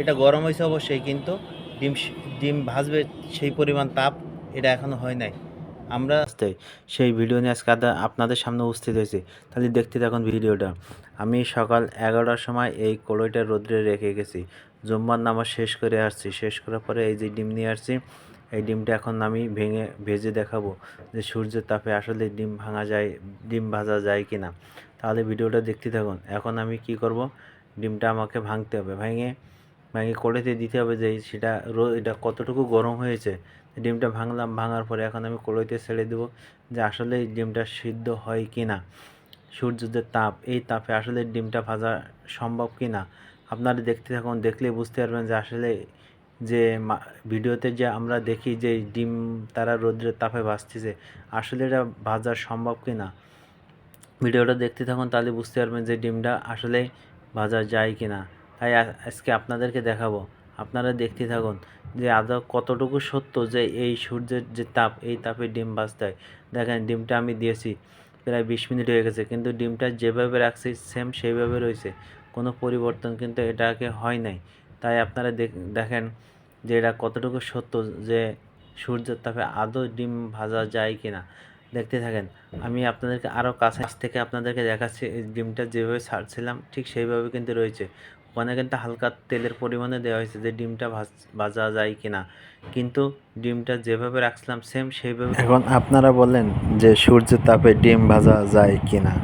এটা গরম হয়েছে অবশ্যই, কিন্তু ডিম ডিম ভাজবে সেই পরিমাণ তাপ এটা এখনও হয় নাই। আমরা সেই ভিডিও নিয়ে আজকে আপনাদের সামনে উপস্থিত হয়েছি। তাহলে দেখতে থাকুন ভিডিওটা। আমি সকাল এগারোটার সময় এই কড়াইটা রোদ্রে রেখে গেছি। জুম্মার নামাজ শেষ করে আসছি। শেষ করার পরে এই যে ডিম নিয়ে আসছি, এই ডিমটা এখন আমি ভেঙে, ভেজে দেখাবো যে সূর্যের তাপে আসলে ডিম ভাঙা যায়, ডিম ভাজা যায় কি না। তাহলে ভিডিওটা দেখতে থাকুন। এখন আমি কি করব? ডিমটা আমাকে ভাঙতে হবে। ভেঙে ভেঙে কড়াইতে দিতে হবে যে সেটা রো, এটা কতটুকু গরম হয়েছে। ডিমটা ভাঙলাম, ভাঙার পরে এখন আমি কড়াইতে ছেড়ে দেবো যে আসলে ডিমটা সিদ্ধ হয় কি না সূর্যের যে তাপ, এই তাপে আসলে ডিমটা ভাজা সম্ভব কি না আপনারা দেখতে থাকুন, দেখলেই বুঝতে পারবেন যে আসলে যে ভিডিওতে যে আমরা দেখি যে ডিম তারা রোদ্রের তাপে ভাজতেছে আসলে এটা ভাজা সম্ভব কি না ভিডিওটা দেখতে থাকুন, তাহলে বুঝতে পারবেন যে ডিমটা আসলে ভাজা যায় কি না তাই আজকে আপনাদেরকে দেখাবো। আপনারা দেখতে থাকুন যে আদৌ কতটুকু সত্য যে এই সূর্যের যে তাপ, এই তাপে ডিম হয়। দেখেন, ডিমটা আমি দিয়েছি, প্রায় বিশ মিনিট হয়ে গেছে, কিন্তু ডিমটা যেভাবে রাখছি সেম সেইভাবে রয়েছে। কোনো পরিবর্তন কিন্তু এটাকে হয় নাই। তাই আপনারা দেখ- দেখেন যে এটা কতটুকু সত্য যে সূর্যের তাপে আদৌ ডিম ভাজা যায় কি না দেখতে থাকেন। আমি আপনাদেরকে আরও কাছে থেকে আপনাদেরকে দেখাচ্ছি, এই ডিমটা যেভাবে ছাড়ছিলাম ঠিক সেইভাবে কিন্তু রয়েছে। ওখানে কিন্তু হালকা তেলের পরিমাণে দেওয়া হয়েছে যে ডিমটা ভাজ যায় কি না কিন্তু ডিমটা যেভাবে রাখছিলাম সেম সেইভাবে এখন আপনারা বলেন যে সূর্যের তাপে ডিম ভাজা যায় কিনা।